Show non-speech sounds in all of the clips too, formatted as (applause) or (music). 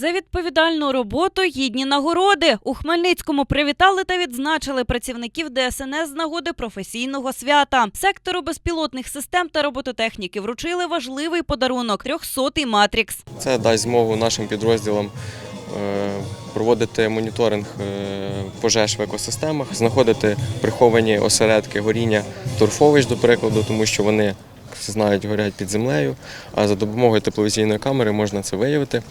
За відповідальну роботу гідні нагороди у Хмельницькому привітали та відзначили працівників ДСНС з нагоди професійного свята. Сектору безпілотних систем та робототехніки вручили важливий подарунок 300-й Матрікс. Це дасть змогу нашим підрозділам е, проводити моніторинг е, пожеж в екосистемах, знаходити приховані осередки горіння торфовищ, до прикладу, тому що вони, знають, горять під землею, а за допомогою тепловізійної камери можна це виявити.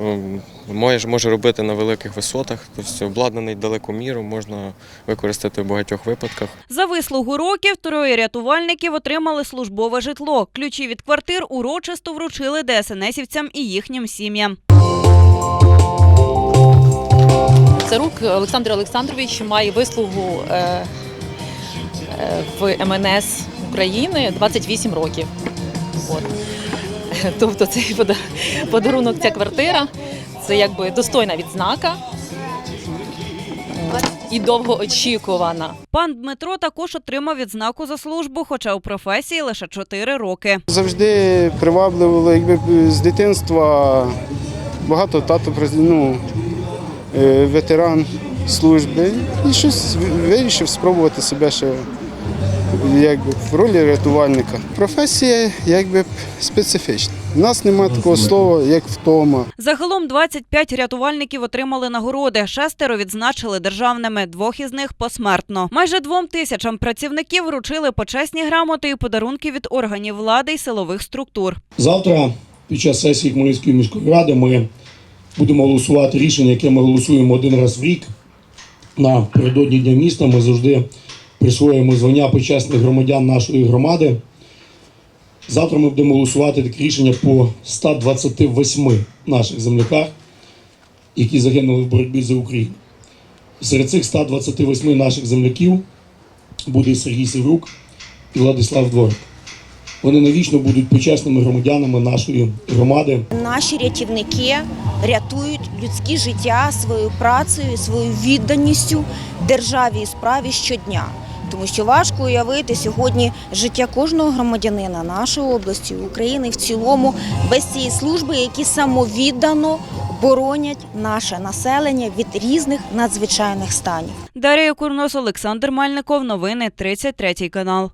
Ем, Може, може робити на великих висотах, тобто обладнаний далекоміром можна використати в багатьох випадках. За вислугу років троє рятувальників отримали службове житло. Ключі від квартир урочисто вручили ДСНСівцям і їхнім сім'ям. Царук Олександр Олександрович має вислугу е, е, в МНС України 28 років. От. (laughs) Тобто цей подарунок, ця квартира це якби достойна відзнака і довгоочікувана. Пан Дмитро також отримав відзнаку за службу, хоча у професії лише 4 роки. Завжди привабливало, якби з дитинства багато тато ну, е, ветеран служби. І щось вирішив спробувати себе ще якби, в ролі рятувальника. Професія якби специфічна. У нас немає такого слова, як втома. Загалом 25 рятувальників отримали нагороди. Шестеро відзначили державними, двох із них посмертно. Майже двом тисячам працівників вручили почесні грамоти і подарунки від органів влади й силових структур. Завтра під час сесії Хмельницької міської ради ми будемо голосувати рішення, яке ми голосуємо один раз в рік. Напередодні Дня міста ми завжди присвоюємо звання почесних громадян нашої громади. Завтра ми будемо голосувати таке рішення по 128 наших земляках, які загинули в боротьбі за Україну. Серед цих 128 наших земляків буде Сергій Сиврук і Владислав Дворик. Вони навічно будуть почесними громадянами нашої громади. Наші рятівники рятують людські життя своєю працею, своєю відданістю державі і справі щодня. Тому що важко уявити сьогодні життя кожного громадянина нашої області, України в цілому, без цієї служби, які самовіддано боронять наше населення від різних надзвичайних станів. Дарія Курнос, Олександр Мальников. Новини 33 канал.